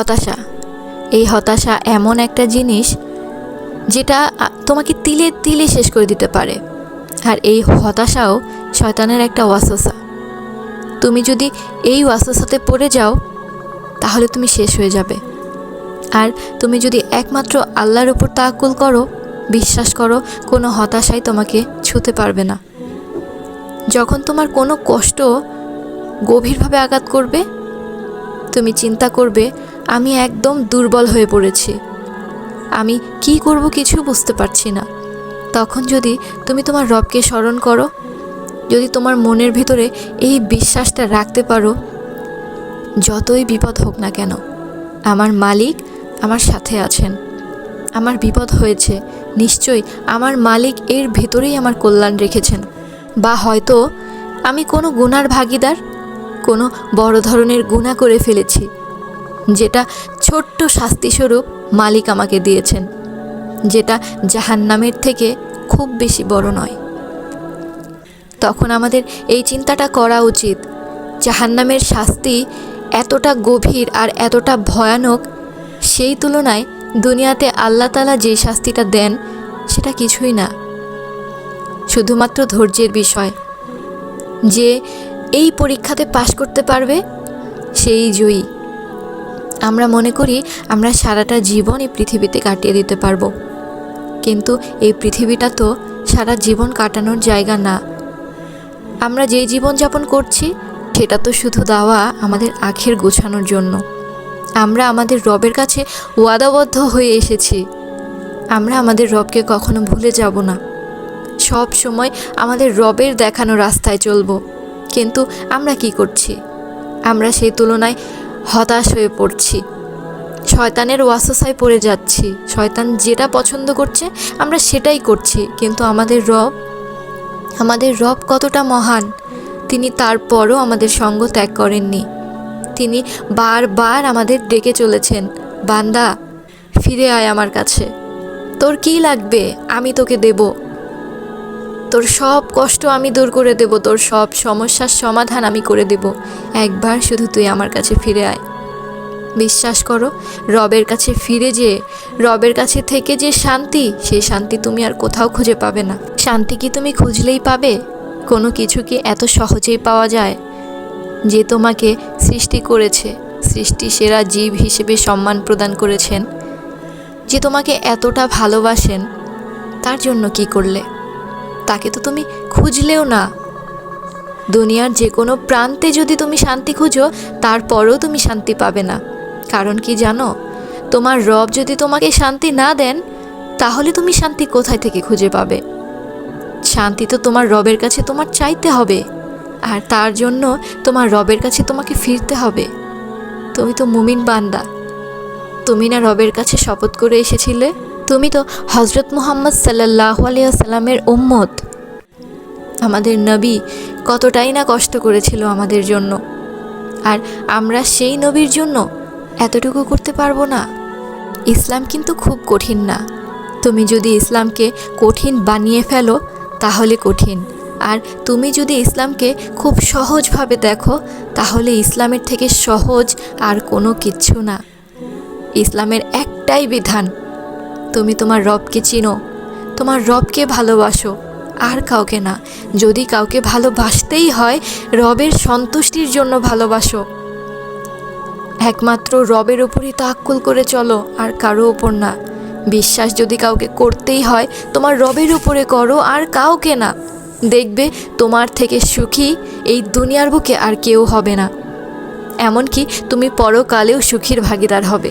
হতাশা। এই হতাশা এমন একটা জিনিস যেটা তোমাকে তিলে তিলে শেষ করে দিতে পারে। আর এই হতাশাও শয়তানের একটা ওয়াসওসা তুমি যদি এই ওয়াসওসাতে পড়ে যাও, তাহলে তুমি শেষ হয়ে যাবে। আর তুমি যদি একমাত্র আল্লাহর উপর তাকুল করো, বিশ্বাস করো, কোনো হতাশাই তোমাকে ছুতে পারবে না। যখন তোমার কোনো কষ্ট গভীরভাবে আঘাত করবে, তুমি চিন্তা করবে আমি একদম দুর্বল হয়ে পড়েছি। আমি কি করব কিছু বুঝতে পারছি না। তখন যদি তুমি তোমার রবকে স্মরণ করো, যদি তোমার মনের ভিতরে এই বিশ্বাসটা রাখতে পারো, যতই বিপদ হোক না কেন, আমার মালিক আমার সাথে আছেন। আমার বিপদ হয়েছে, নিশ্চয়ই আমার মালিক এর ভেতরেই আমার কল্যাণ রেখেছেন। বা হয়তো আমি কোনো গুনার ভাগিদার, কোনো বড় ধরনের গুণা করে ফেলেছি। যেটা ছোট্ট শাস্তিস্বরূপ মালিক আমাকে দিয়েছেন, যেটা জাহান্নামের থেকে খুব বেশি বড় নয়। তখন আমাদের এই চিন্তাটা করা উচিত, জাহান্নামের শাস্তি এতটা গভীর আর এতটা ভয়ানক, সেই তুলনায় দুনিয়াতে আল্লাহ তালা যে শাস্তিটা দেন, সেটা কিছুই না। শুধুমাত্র ধৈর্যের বিষয়। যে এই পরীক্ষাতে পাশ করতে পারবে, সেই জয়ী। আমরা মনে করি আমরা সারাটা জীবন এই পৃথিবীতে কাটিয়ে দিতে পারব। কিন্তু এই পৃথিবীটা তো সারা জীবন কাটানোর জায়গা না। আমরা যেই জীবনযাপন করছি, সেটা তো শুধু দেওয়া আমাদের আখের গোছানোর জন্য। আমরা আমাদের রবের কাছে ওয়াদাবদ্ধ হয়ে এসেছি। আমরা আমাদের রবকে কখনো ভুলে যাব না। সব সময় আমাদের রবের দেখানো রাস্তায় চলবো। কিন্তু আমরা কি করছি? আমরা সেই তুলনায় হতাশ হয়ে পড়ছি। শয়তানের ওয়াসসায় পড়ে যাচ্ছি। শয়তান যেটা পছন্দ করছে, আমরা সেটাই করছি। কিন্তু আমাদের রব আমাদের রব কতটা মহান, তিনি তারপরও আমাদের সঙ্গ ত্যাগ করেননি। তিনি বারবার আমাদের ডেকে চলেছেন, বান্দা, ফিরে আয় আমার কাছে। তোর কি লাগবে? আমি তোকে দেব। তোর সব কষ্ট আমি দূর করে দেব, তোর সব সমস্যার সমাধান আমি করে দেব। একবার শুধু তুই আমার কাছে ফিরে আয়। বিশ্বাস করো, রবের কাছে ফিরে যে, রবের কাছে থেকে যে শান্তি সেই শান্তি তুমি আর কোথাও খুঁজে পাবে না। শান্তি কি তুমি খুঁজলেই পাবে? কোনো কিছু কি এত সহজেই পাওয়া যায়? যে তোমাকে সৃষ্টি করেছে, সৃষ্টি সেরা জীব হিসেবে সম্মান প্রদান করেছেন। যে তোমাকে এতটা ভালোবাসেন, তার জন্য কি করলে? তাকে তো তুমি খুঁজলেও না। দুনিয়ার যে কোনো প্রান্তে যদি তুমি শান্তি খুঁজো, তারপরেও তুমি শান্তি পাবে না। কারণ কি জানো? তোমার রব যদি তোমাকে শান্তি না দেন, তাহলে তুমি শান্তি কোথায় থেকে খুঁজে পাবে? শান্তি তো তোমার রবের কাছে তোমার চাইতে হবে, আর তার জন্য তোমার রবের কাছে তোমাকে ফিরতে হবে। তুমি তো মুমিন বান্দা। তুমি না রবের কাছে শপথ করে এসেছিলে? তুমি তো হজরত মুহাম্মদ সাল্লাহ আলিয়াল্লামের উম্মত। আমাদের নবী কতটাই না কষ্ট করেছিল আমাদের জন্য। আর আমরা সেই নবীর জন্য এতটুকু করতে পারব না। ইসলাম কিন্তু খুব কঠিন না। তুমি যদি ইসলামকে কঠিন বানিয়ে ফেলো, তাহলে কঠিন। আর তুমি যদি ইসলামকে খুব সহজভাবে দেখো, তাহলে ইসলামের থেকে সহজ আর কোনো কিচ্ছু না। ইসলামের একটাই বিধান তুমি তোমার রবকে চিনো। তোমার রবকে ভালোবাসো। আর কাউকে না। যদি কাউকে ভালোবাসতেই হয়, রবের সন্তুষ্টির জন্য ভালোবাসো। একমাত্র রবের উপরই তাক্কুল করে চলো, আর কারও ওপর না। বিশ্বাস যদি কাউকে করতেই হয়, তোমার রবের উপরে করো, আর কাউকে না। দেখবে, তোমার থেকে সুখী এই দুনিয়ার বুকে আর কেউ হবে না। এমনকি তুমি পরকালেও সুখীর ভাগিদার হবে।